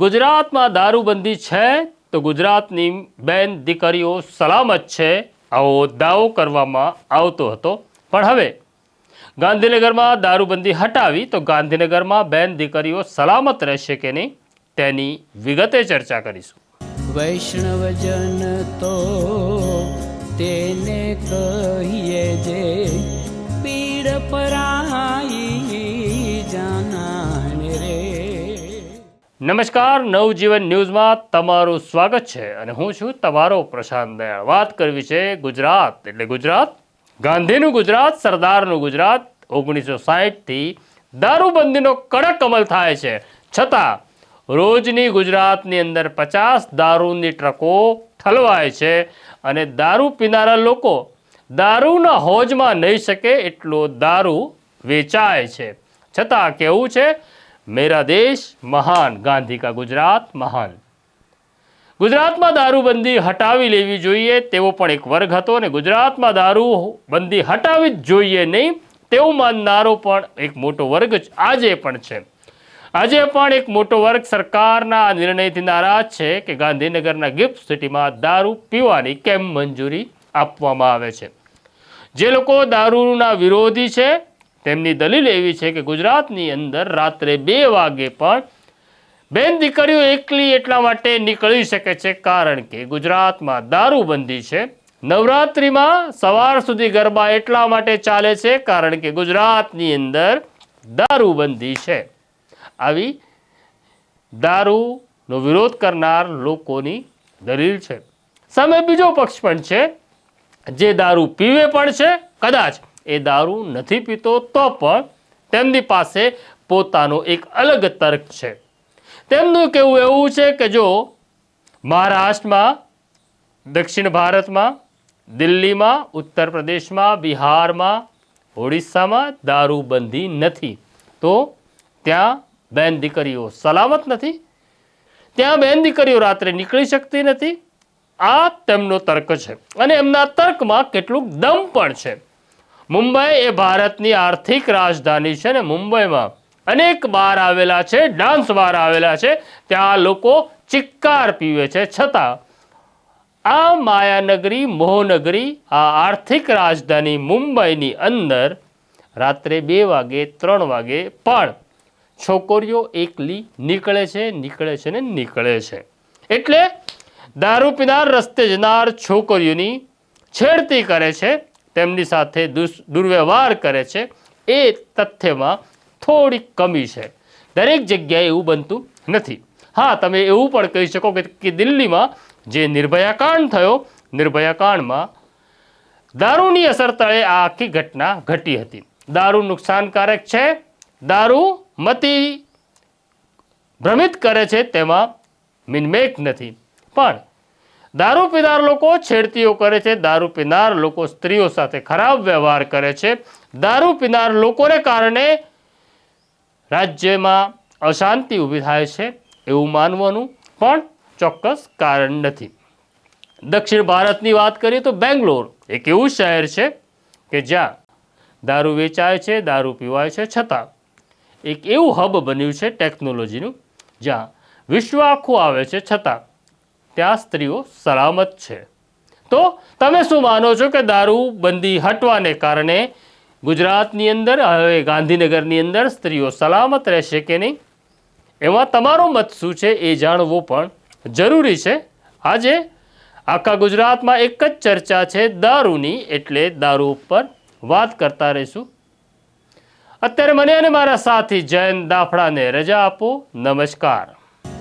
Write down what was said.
ગુજરાતમાં દારૂબંધી છે તો ગુજરાતની બેન દીકરીઓ સલામત છે. આવો દાવો કરવામાં આવતો હતો. પણ હવે ગાંધીનગરમાં દારૂબંધી હટાવી તો ગાંધીનગરમાં બેન દીકરીઓ સલામત રહેશે કે નહીં તેની વિગતે ચર્ચા કરીશું. વૈષ્ણવજન તો તેને કહીએ જે પીડ પરાઈ નમસ્કાર, નવજીવન ન્યૂઝમાં તમારું સ્વાગત છે અને હું છું તમારો પ્રશાંત દયાળ. વાત કરવી છે ગુજરાત, એટલે ગુજરાત, ગાંધીનું ગુજરાત, સરદારનું ગુજરાત, ઓગણીસો સાહીઠથી દારૂબંધીનો કડક અમલ થાય છે. છતાં, રોજની ગુજરાતની અંદર પચાસ દારૂની ટ્રકો ઠલવાય છે અને દારૂ પીનારા લોકો દારૂના હોજમાં નહીં શકે એટલો દારૂ વેચાય છે. છતાં, કેવું છે? મેરા દેશ મહાન ગાંધી કા ગુજરાત મહાન ગુજરાતમાં દારૂબંધી હટાવી લેવી જોઈએ તેવો પણ એક વર્ગ હતો અને ગુજરાતમાં દારૂબંધી હટાવી જ જોઈએ નહીં તેવું માનનારો પણ એક મોટો વર્ગ આજે પણ છે આજે પણ એક મોટો વર્ગ સરકારના નિર્ણયથી નારાજ છે કે ગાંધીનગરના ગિફ્ટ સિટીમાં દારૂ પીવાની કેમ મંજૂરી આપવામાં આવે છે? જે લોકો દારૂના વિરોધી છે તેમની દલીલ એવી છે કે ગુજરાતની અંદર રાત્રે બે વાગે પણ બેન દીકરીઓ એકલી એટલા માટે નીકળી શકે છે કારણ કે ગુજરાતમાં દારૂબંધી છે. નવરાત્રિમાં સવાર સુધી ગરબા એટલા માટે ચાલે છે કારણ કે ગુજરાતની અંદર દારૂબંધી છે. આવી દારૂનો વિરોધ કરનાર લોકોની દલીલ છે. સામે બીજો પક્ષ પણ છે. જે દારૂ પીવે પણ છે, કદાચ એ દારૂ નથી પીતો તો પણ તેમની પાસે પોતાનો એક અલગ તર્ક છે. તેમનું કહેવું એવું છે કે જો મહારાષ્ટ્રમાં, દક્ષિણ ભારતમાં, દિલ્હીમાં, ઉત્તર પ્રદેશમાં, બિહારમાં, ઓડિશામાં દારૂબંધી નથી, તો ત્યાં બેન દીકરીઓ સલામત નથી. ત્યાં બેન દીકરીઓ રાત્રે નીકળી શકતી નથી. આ તેમનો તર્ક છે. અને એમના તર્કમાં કેટલુંક દમ પણ છે. મુંબઈ એ ભારતની આર્થિક રાજધાની છે ને મુંબઈમાં અનેક બાર આવેલા છે, ડાન્સ બાર આવેલા છે, ત્યાં લોકો ચિક્કાર પીવે છે. છતાં આ માયાનગરી, મોહનગરી, આ આર્થિક રાજધાની મુંબઈની અંદર રાત્રે બે વાગે, ત્રણ વાગે પણ છોકરીઓ એકલી નીકળે છે નીકળે છે ને નીકળે છે. એટલે દારૂ પીનાર રસ્તે જનાર છોકરીઓની છેડતી કરે છે. તેમની સાથે દુર્વ્યવહાર કરે છે. એ તથ્યમાં થોડીક કમી છે. દરેક જગ્યાએ એવું બનતું નથી. હા, તમે એવું પણ કહી શકો કે દિલ્હીમાં જે નિર્ભયા કાંડ થયો નિર્ભયા કાંડમાં દારૂની અસર તળે આ આખી ઘટના ઘટી હતી. દારૂ નુકસાનકારક છે. દારૂ મતી ભ્રમિત કરે છે તેમાં મિનમેક નથી. પણ દારૂ પીનાર લોકો છેડતીઓ કરે છે. દારૂ પીનાર લોકો સ્ત્રીઓ સાથે ખરાબ વ્યવહાર કરે છે. દારૂ પીનાર લોકોને કારણે રાજ્યમાં અશાંતિ ઊભી થાય છે એવું માનવાનું પણ ચોક્કસ કારણ નથી. દક્ષિણ ભારતની વાત કરીએ તો બેંગ્લોર એક એવું શહેર છે કે જ્યાં દારૂ વેચાય છે, દારૂ પીવાય છે છતાં એક એવું હબ બન્યું છે ટેકનોલોજીનું જ્યાં વિશ્વ આખું આવે છે છતાં ત્યાં સ્ત્રીઓ સલામત છે. તો તમે શું માનો છો કે દારૂ બંધી હટવાને કારણે ગુજરાતની અંદર, હવે ગાંધીનગરની અંદર સ્ત્રીઓ સલામત રહેશે કે નહીં? એમાં તમારો મત શું છે એ જાણવું પણ જરૂરી છે. આજે આખા ગુજરાતમાં એક જ ચર્ચા છે દારૂની, એટલે દારૂ ઉપર વાત કરતા રહીશું. અત્યારે મને અને મારા સાથી જયંત દાફડાને રજા આપો. નમસ્કાર.